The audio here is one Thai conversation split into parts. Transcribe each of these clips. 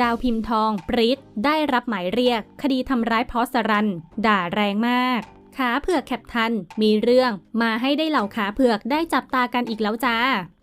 ดาวพิมพ์ทอง ปริศได้รับหมายเรียก คดีทำร้ายพอสรัน ด่าแรงมาก ขาเผือกแคปทัน มีเรื่องมาให้ได้เหล่าขาเผือกได้จับตากันอีกแล้วจ้า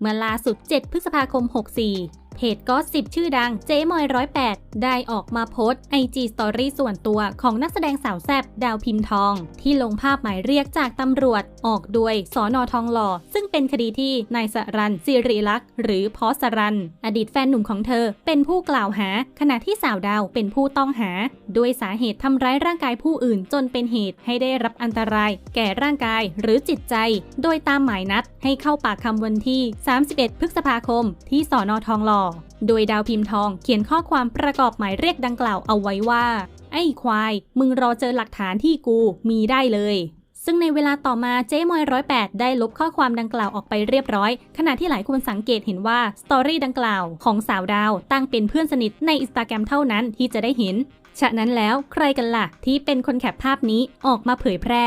เมื่อล่าสุด 7 พฤษภาคม 64 จก็สิบชื่อดังเจ๊มอยร้อยแปดได้ออกมาโพสไอจีสตอรี่ส่วนตัวของนักแสดงสาวแซบดาวพิมพ์ทอง ที่ลงภาพหมายเรียกจากตำรวจ ออกด้วยสอนอทองหล่อ ซึ่งเป็นคดีที่นายสรันสิริลักษ์หรือพอสรัน อดีตแฟนหนุ่มของเธอ เป็นผู้กล่าวหา ขณะที่สาวดาวเป็นผู้ต้องหา ด้วยสาเหตุทำร้ายร่างกายผู้อื่นจนเป็นเหตุให้ได้รับอันตราย แก่ร่างกายหรือจิตใจ โดยตามหมายนัดให้เข้าปากคำวันที่ 31 พฤษภาคม ที่สอนอทองหล่อ โดยดาวพิมพ์ทองเขียนข้อความประกอบหมายเรียกดังกล่าวเอาไว้ว่า ไอ้ควาย มึงรอเจอหลักฐานที่กูมีได้เลยซึ่งในเวลาต่อมาเจ๊มอยร้อยแปดได้ลบข้อความดังกล่าวออกไปเรียบร้อย ขณะที่หลายคนสังเกตเห็นว่าสตอรี่ดังกล่าวของสาวดาวตั้งเป็นเพื่อนสนิทในอินสตาแกรมเท่านั้นที่จะได้เห็น ฉะนั้นแล้วใครกันล่ะ ที่เป็นคนแคปภาพนี้ออกมาเผยแพร่